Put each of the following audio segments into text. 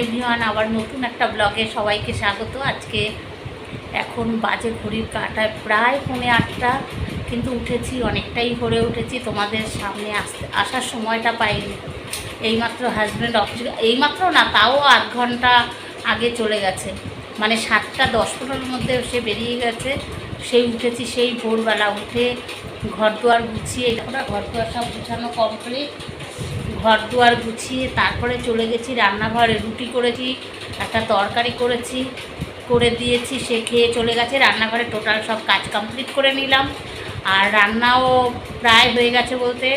Everyone, আবার নতুন একটা ব্লগে সবাইকে স্বাগত। আজকে এখন বাজে ঘড়ির কাটায় প্রায় পৌনে আটটা, কিন্তু উঠেছি, অনেকটাই ভরে উঠেছি। তোমাদের সামনে আসতে, আসার সময়টা পাইনি। এইমাত্র হাজব্যান্ড অফিস এইমাত্র না, তাও আধ ঘণ্টা আগে চলে গেছে। মানে সাতটা দশ পনেরোর মধ্যে সে বেরিয়ে গেছে। সেই উঠেছি, সেই ভোরবেলা উঠে ঘর দুয়ার গুছিয়ে ঘর দুয়ার সব গুছানো কমপ্লিট ঘর দুয়ার গুছিয়ে তারপরে চলে গেছি, রান্নাঘরে রুটি করেছি, একটা তরকারি করেছি, করে দিয়েছি, সে খেয়ে চলে গেছে, রান্নাঘরে টোটাল সব কাজ কমপ্লিট করে নিলাম। আর রান্নাও প্রায় হয়ে গেছে বলতে,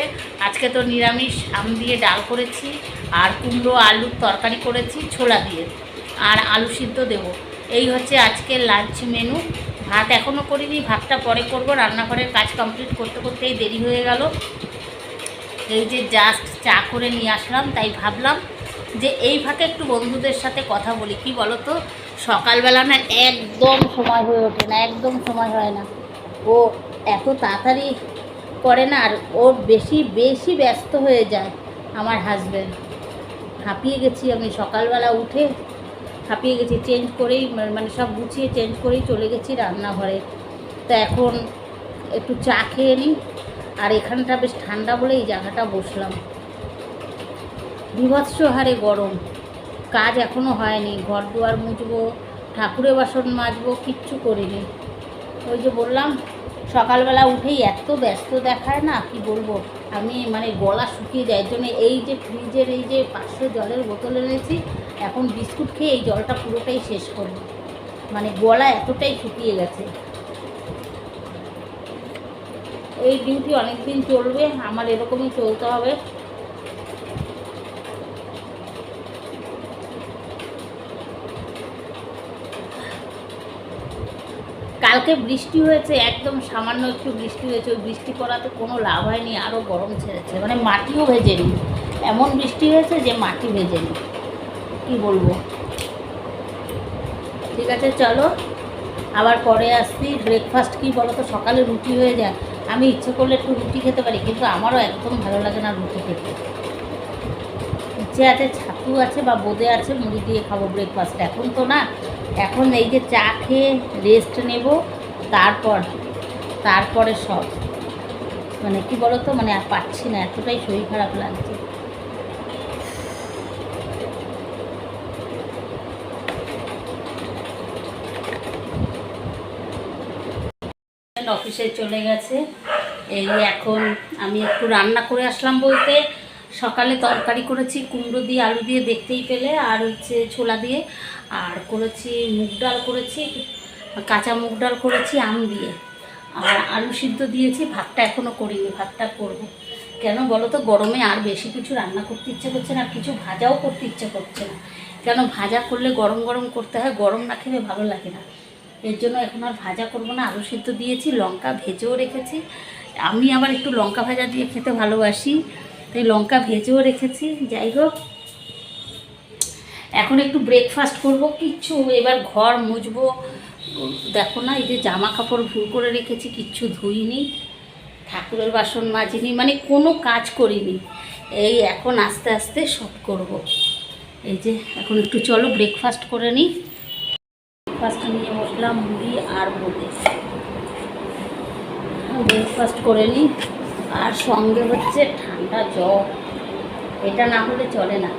আজকে তো নিরামিষ, আম দিয়ে ডাল করেছি, আর কুমড়ো, আলুর তরকারি করেছি, ছোলা দিয়ে, আর আলু সিদ্ধ দেবো। এই হচ্ছে আজকের লাঞ্চ মেনু ভাত এখনও করিনি, ভাতটা পরে করব, রান্নাঘরের কাজ কমপ্লিট করতে করতেই দেরি হয়ে গেল। এই যে জাস্ট চা করে নিয়ে আসলাম, তাই ভাবলাম যে এই ফাঁকে একটু বন্ধুদের সাথে কথা বলি। কি বলো তো সকালবেলা না একদম সময় হয়ে ওঠে না, একদম সময় হয় না। ও এত তাড়াতাড়ি করে না, আর ও বেশি বেশি ব্যস্ত হয়ে যায় আমার হাজব্যান্ড হাঁপিয়ে গেছি আমি সকালবেলা উঠে, হাঁপিয়ে গেছি চেঞ্জ করেই মানে সব গুছিয়ে চেঞ্জ করেই চলে গেছি রান্নাঘরে। তো এখন একটু চা খেয়ে নিই। আর এখানটা বেশ ঠান্ডা বলে এই জায়গাটা বসলাম। বিভৎস হারে গরম। কাজ এখনও হয়নি। ঘর দুয়ার মুছবো, ঠাকুরের বাসন মাজবো, কিচ্ছু করিনি। ওই যে বললাম, সকালবেলা উঠেই এত ব্যস্ত দেখায় না, কি বলব? আমি মানে গলা শুকিয়ে যায়। জন্য এই যে ফ্রিজের, এই যে পাঁচশো জলের বোতল এনেছি, এখন বিস্কুট খেয়ে এই জলটা পুরোটাই শেষ করব। মানে গলা এতটাই শুকিয়ে গেছে। এই ডিউটি অনেক দিন চলবে, আমার এরকমই চলতে হবে। কালকে বৃষ্টি হয়েছে, একদম সামান্য একটু বৃষ্টি হয়েছে, ওই বৃষ্টি পড়াতে কোনো লাভ হয়নি আরও গরম ছেড়েছে মানে মাটিও ভেজেনি। এমন বৃষ্টি হয়েছে যে মাটি ভেজেনি। কি বলব? ঠিক আছে, চলো। আবার পরে আসছি ব্রেকফাস্ট কি বলো তো সকালে রুটি হয়ে যায়। আমি ইচ্ছে করলে একটু রুটি খেতে পারি, কিন্তু আমারও একদম ভালো লাগে না রুটি খেতে। ইচ্ছে আছে ছাতু আছে বা বোঁদে আছে, মুড়ি দিয়ে খাব ব্রেকফাস্ট এখন তো না, এখন এই যে চা খেয়ে রেস্ট নেব, তারপর, তারপরে সব। মানে কি বলতো মানে আর পাচ্ছি না, এতটাই শরীর খারাপ লাগছে। অফিসে চলে গেছে। এই এখন আমি একটু রান্না করে আসলাম বলতে। সকালে তরকারি করেছি, কুমড়ো দিয়ে, আলু দিয়ে দেখতেই পেলে, আর হচ্ছে ছোলা দিয়ে। আর করেছি মুগ ডাল করেছি, কাঁচা মুগ ডাল করেছি, আম দিয়ে। আর আলু সিদ্ধ দিয়েছি, ভাতটা এখনও করিনি, ভাতটা করব। কেন বলো তো, গরমে আর বেশি কিছু রান্না করতে ইচ্ছে করছে না কিছু ভাজাও করতে ইচ্ছে করছে না। কেন ভাজা করলে গরম গরম করতে হয়, গরম না খেলে ভালো লাগে না। এর জন্য এখন আর ভাজা করব না। আলু সিদ্ধ দিয়েছি, লঙ্কা ভেজেও রেখেছি। আমি আবার একটু লঙ্কা ভাজা দিয়ে খেতে ভালোবাসি, তাই লঙ্কা ভেজেও রেখেছি। যাই হোক, এখন একটু ব্রেকফাস্ট করব। কিচ্ছু এবার ঘর মুছবো। দেখো না, এই যে জামা কাপড় ভুল করে রেখেছি, কিচ্ছু ধুইনি। ঠাকুরের বাসন মাজিনি মানে কোনো কাজ করিনি। এই এখন আস্তে আস্তে সব করব। এই যে, এখন একটু চলো ব্রেকফাস্ট করে নিই। ব্রেকফাস্ট নিয়ে বসলাম, মুড়ি আর বোঁদে ব্রেকফাস্ট করে নিই, আর সঙ্গে হচ্ছে ঠান্ডা জল। এটা না হলে চলে না।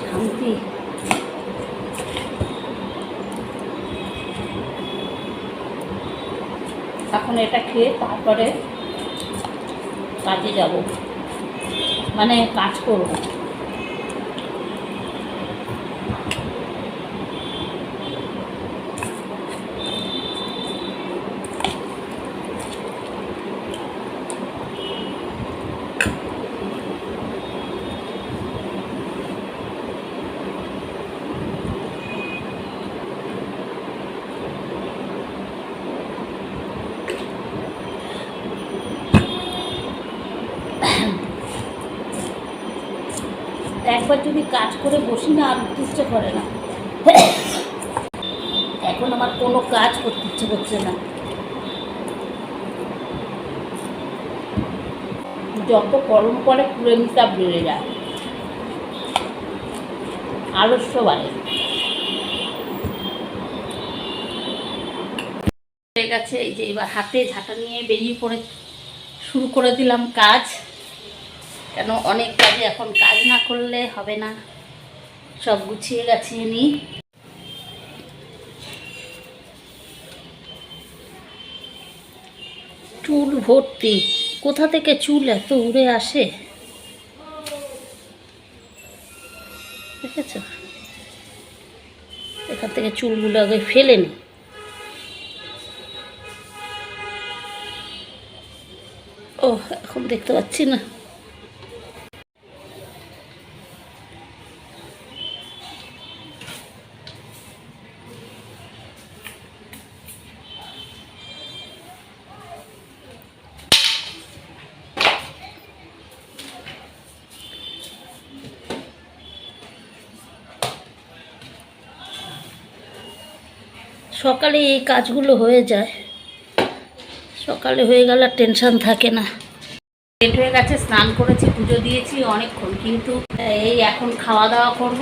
শান্তি। এখন এটা খেয়ে তারপরে কাজে যাব। মানে কাজ করব। একবার যদি কাজ করে বসি না, আর উঠতে করে না। এখন আমার কোনো কাজ করতে ইচ্ছে করছে না। যত গরম পড়ে কুড়েমি চাপ বেড়ে যায়। আলস্য বাড়ে। হয়ে গেছে, এই যে এবার হাতে ঝাঁটা নিয়ে বেরিয়ে পড়ে, শুরু করে দিলাম কাজ। কেন অনেক কাজে এখন কাজ না করলে হবে না। সব গুছিয়ে গাছিয়ে নিই চুল ভর্তি। কোথা থেকে চুল এত উড়ে আসে? দেখেছ? এখান থেকে চুলগুলো আগে ফেলে নি। ও এখন দেখতে পাচ্ছি না। সকালে এই কাজগুলো হয়ে যায়। সকালে হয়ে গেলে টেনশন থাকে না। লেট হয়ে গেছে, স্নান করেছি, পুজো দিয়েছি অনেকক্ষণ, কিন্তু এই এখন খাওয়া দাওয়া করব।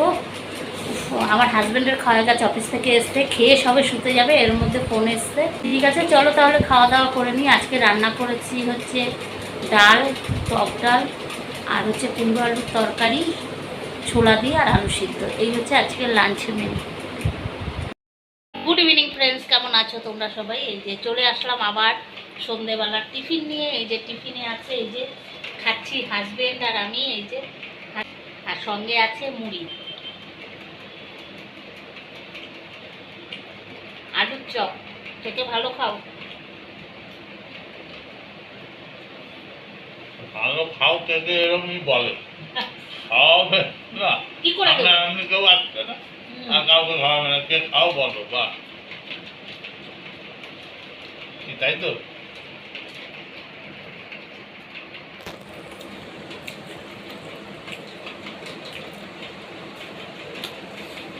আমার হাজব্যান্ডের খাওয়া গেছে অফিস থেকে এসছে, খেয়ে সবে শুতে যাবে, এর মধ্যে ফোন এসছে। ঠিক আছে, চলো তাহলে খাওয়া দাওয়া করে নিই। আজকে রান্না করেছি হচ্ছে ডাল, টক ডাল, আর হচ্ছে কুমড়ো আলুর তরকারি, ছোলা দিয়ে আর আলু সিদ্ধ। এই হচ্ছে আজকের লাঞ্চের মেনু ফ্রেন্ডস কেমন আছো তোমরা সবাই? এই যে চলে আসলাম আবার সন্ধেবেলার টিফিন নিয়ে। এই যে টিফিনে আছে এই যে খাচ্ছি হাজবেন্ড আর আমি এই যে আর সঙ্গে আছে মুড়ি। আলুর চপ। থেকে ভালো খাও? ভালো খাও খেতে এরকমই বলে। খাওয়াবে না। কি করে কেউ আসছে না। আর কাউকে খাওয়াবে না। কে খাও বলো বা তাই তো?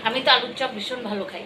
আমি তো আলুর চপ ভীষণ ভালো খাই।